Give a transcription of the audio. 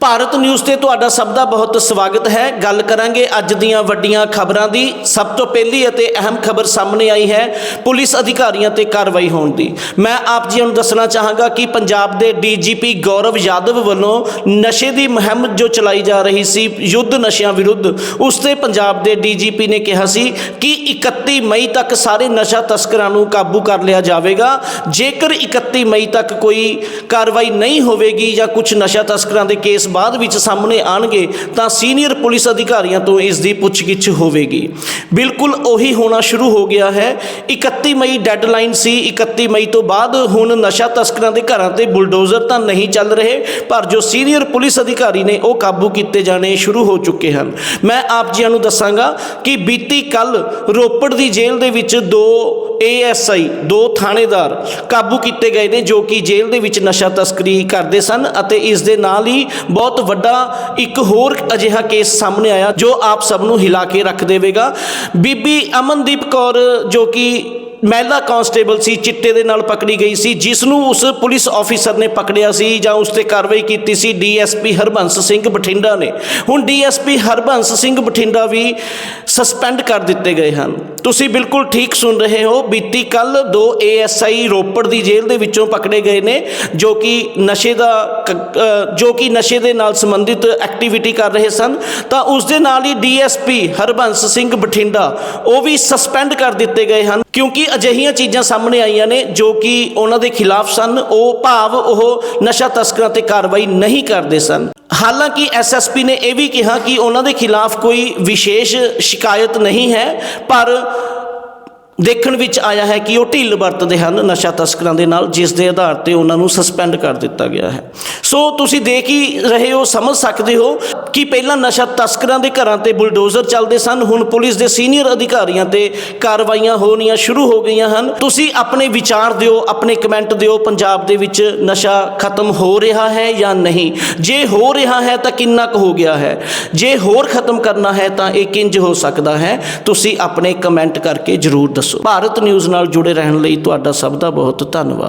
Bharat news ਤੇ ਤੁਹਾਡਾ ਸਭ ਦਾ ਬਹੁਤ ਸਵਾਗਤ ਹੈ। ਗੱਲ ਕਰਾਂਗੇ ਅੱਜ ਦੀਆਂ ਵੱਡੀਆਂ ਖਬਰਾਂ ਦੀ। ਸਭ ਤੋਂ ਪਹਿਲੀ ਅਤੇ ਅਹਿਮ ਖਬਰ ਸਾਹਮਣੇ ਆਈ ਹੈ ਪੁਲਿਸ ਅਧਿਕਾਰੀਆਂ ਤੇ ਕਾਰਵਾਈ ਹੋਣ ਦੀ। ਮੈਂ ਆਪ ਜੀ ਨੂੰ ਦੱਸਣਾ ਚਾਹਾਂਗਾ ਕਿ ਪੰਜਾਬ ਦੇ ਡੀਜੀਪੀ ਗੌਰਵ ਯਾਦਵ ਵੱਲੋਂ ਨਸ਼ੇ ਦੀ ਮੁਹਿੰਮ ਜੋ ਚਲਾਈ ਜਾ ਰਹੀ ਸੀ, ਯੁੱਧ ਨਸ਼ਿਆਂ ਵਿਰੁੱਧ, ਉਸ ਤੇ ਪੰਜਾਬ ਦੇ ਡੀਜੀਪੀ ਨੇ ਕਿਹਾ ਸੀ ਕਿ 31 ਮਈ ਤੱਕ ਸਾਰੇ ਨਸ਼ਾ ਤਸਕਰਾਂ ਨੂੰ ਕਾਬੂ ਕਰ ਲਿਆ ਜਾਵੇਗਾ। ਜੇਕਰ 31 ਮਈ ਤੱਕ ਕੋਈ ਕਾਰਵਾਈ ਨਹੀਂ ਹੋਵੇਗੀ ਜਾਂ ਕੁਝ ਨਸ਼ਾ ਤਸਕਰਾਂ ਦੇ ਕੇਸ ਬਾਅਦ ਵਿੱਚ ਸਾਹਮਣੇ ਆਣਗੇ ਤਾਂ ਸੀਨੀਅਰ ਪੁਲਿਸ ਅਧਿਕਾਰੀਆਂ ਤੋਂ ਇਸ ਦੀ ਪੁੱਛਗਿੱਛ ਹੋਵੇਗੀ। ਬਿਲਕੁਲ ਉਹੀ ਹੋਣਾ ਸ਼ੁਰੂ ਹੋ ਗਿਆ ਹੈ। 31 ਮਈ ਡੈਡਲਾਈਨ ਸੀ। 31 ਮਈ ਤੋਂ ਬਾਅਦ ਹੁਣ ਨਸ਼ਾ ਤਸਕਰਾਂ ਦੇ ਘਰਾਂ ਤੇ ਬੁਲਡੋਜ਼ਰ ਤਾਂ ਨਹੀਂ ਚੱਲ ਰਹੇ, ਪਰ ਜੋ ਸੀਨੀਅਰ ਪੁਲਿਸ ਅਧਿਕਾਰੀ ਨੇ ਉਹ ਕਾਬੂ ਕੀਤੇ ਜਾਣੇ ਸ਼ੁਰੂ ਹੋ ਚੁੱਕੇ ਹਨ। ਮੈਂ ਆਪ ਜੀਆਂ ਨੂੰ ਦੱਸਾਂਗਾ ਕਿ ਬੀਤੀ ਕੱਲ ਰੋਪੜ ਦੀ ਜੇਲ੍ਹ ਦੇ ਵਿੱਚ ਦੋ ਏਐਸਆਈ, ਦੋ ਥਾਣੇਦਾਰ ਕਾਬੂ ਕੀਤੇ ਗਏ ਨੇ ਜੋ ਕਿ ਜੇਲ੍ਹ ਦੇ ਵਿੱਚ ਨਸ਼ਾ ਤਸਕਰੀ ਕਰਦੇ ਸਨ ਅਤੇ ਇਸ ਦੇ ਨਾਲ ਹੀ ਬਹੁਤ ਵੱਡਾ ਇੱਕ ਹੋਰ ਅਜਿਹਾ ਕੇਸ ਸਾਹਮਣੇ ਆਇਆ ਜੋ ਆਪ ਸਭ ਨੂੰ ਹਿਲਾ ਕੇ ਰੱਖ ਦੇਵੇਗਾ। ਬੀਬੀ ਅਮਨਦੀਪ ਕੌਰ, ਜੋ ਕਿ ਮਹਿਲਾ ਕਾਂਸਟੇਬਲ ਸੀ, ਚਿੱਟੇ ਦੇ ਨਾਲ ਪਕੜੀ ਗਈ ਸੀ ਜਿਸ ਨੂੰ ਉਸ ਪੁਲਿਸ ਆਫੀਸਰ ਨੇ ਪਕੜਿਆ ਸੀ ਜਾਂ ਉਸ ਤੇ ਕਾਰਵਾਈ ਕੀਤੀ ਸੀ, D S P Harbans Singh Bathinda ਨੇ। ਹੁਣ D S P Harbans Singh Bathinda ਵੀ ਸਸਪੈਂਡ ਕਰ ਦਿੱਤੇ ਗਏ ਹਨ। ਤੁਸੀਂ ਬਿਲਕੁਲ ਠੀਕ ਸੁਣ ਰਹੇ ਹੋ, ਬੀਤੀ ਕੱਲ ਦੋ ਏਐਸਆਈ ਰੋਪੜ ਦੀ ਜੇਲ੍ਹ ਦੇ ਵਿੱਚੋਂ ਪਕੜੇ ਗਏ ਨੇ, ਜੋ ਕਿ ਨਸ਼ੇ ਦਾ ਜੋ ਕਿ ਨਸ਼ੇ ਦੇ ਨਾਲ ਸੰਬੰਧਿਤ ਐਕਟੀਵਿਟੀ ਕਰ ਰਹੇ ਸਨ, ਤਾਂ ਉਸ ਦੇ ਨਾਲ ਹੀ D S P Harbans Singh Bathinda, ਉਹ ਵੀ ਸਸਪੈਂਡ ਕਰ ਦਿੱਤੇ ਗਏ ਹਨ, ਕਿਉਂਕਿ ਅਜਿਹੀਆਂ ਚੀਜ਼ਾਂ ਸਾਹਮਣੇ ਆਈਆਂ ਨੇ ਜੋ ਕਿ ਉਹਨਾਂ ਦੇ ਖਿਲਾਫ ਸਨ। ਉਹ ਭਾਵ ਉਹ ਨਸ਼ਾ ਤਸਕਰਾਂ ਤੇ ਕਾਰਵਾਈ ਨਹੀਂ ਕਰਦੇ ਸਨ। ਹਾਲਾਂਕਿ ਐਸਐਸਪੀ ਨੇ ਇਹ ਵੀ ਕਿਹਾ ਕਿ ਉਹਨਾਂ ਦੇ ਖਿਲਾਫ ਕੋਈ ਵਿਸ਼ੇਸ਼ ਸ਼ਿਕਾਇਤ ਨਹੀਂ ਹੈ, ਪਰ ਦੇਖਣ ਵਿੱਚ ਆਇਆ ਹੈ ਕਿ ਉਹ ਢਿੱਲ ਵਰਤਦੇ ਹਨ ਨਸ਼ਾ ਤਸਕਰਾਂ ਦੇ ਨਾਲ, ਜਿਸ ਦੇ ਆਧਾਰ ਤੇ ਉਹਨਾਂ ਨੂੰ ਸਸਪੈਂਡ ਕਰ ਦਿੱਤਾ ਗਿਆ ਹੈ। ਸੋ ਤੁਸੀਂ ਦੇਖ ਹੀ ਰਹੇ ਹੋ, ਸਮਝ ਸਕਦੇ ਹੋ ਕਿ ਪਹਿਲਾਂ ਨਸ਼ਾ ਤਸਕਰਾਂ ਦੇ ਘਰਾਂ ਤੇ ਬੁਲਡੋਜ਼ਰ ਚੱਲਦੇ ਸਨ, ਹੁਣ ਪੁਲਿਸ ਦੇ ਸੀਨੀਅਰ ਅਧਿਕਾਰੀਆਂ ਤੇ ਕਾਰਵਾਈਆਂ ਹੋਣੀਆਂ ਸ਼ੁਰੂ ਹੋ ਗਈਆਂ ਹਨ। ਤੁਸੀਂ ਆਪਣੇ ਵਿਚਾਰ ਦਿਓ, ਆਪਣੇ ਕਮੈਂਟ ਦਿਓ, ਪੰਜਾਬ ਦੇ ਵਿੱਚ ਨਸ਼ਾ ਖਤਮ ਹੋ ਰਿਹਾ ਹੈ ਜਾਂ ਨਹੀਂ? ਜੇ ਹੋ ਰਿਹਾ ਹੈ ਤਾਂ ਕਿੰਨਾ ਕੁ ਹੋ ਗਿਆ ਹੈ? ਜੇ ਹੋਰ ਖਤਮ ਕਰਨਾ ਹੈ ਤਾਂ ਇਹ ਕਿੰਜ ਹੋ ਸਕਦਾ ਹੈ? ਤੁਸੀਂ ਆਪਣੇ ਕਮੈਂਟ ਕਰਕੇ ਜਰੂਰ ਦੱਸੋ। ਭਾਰਤ ਨਿਊਜ਼ ਨਾਲ ਜੁੜੇ ਰਹਿਣ ਲਈ ਤੁਹਾਡਾ ਸਭ ਦਾ ਬਹੁਤ ਧੰਨਵਾਦ।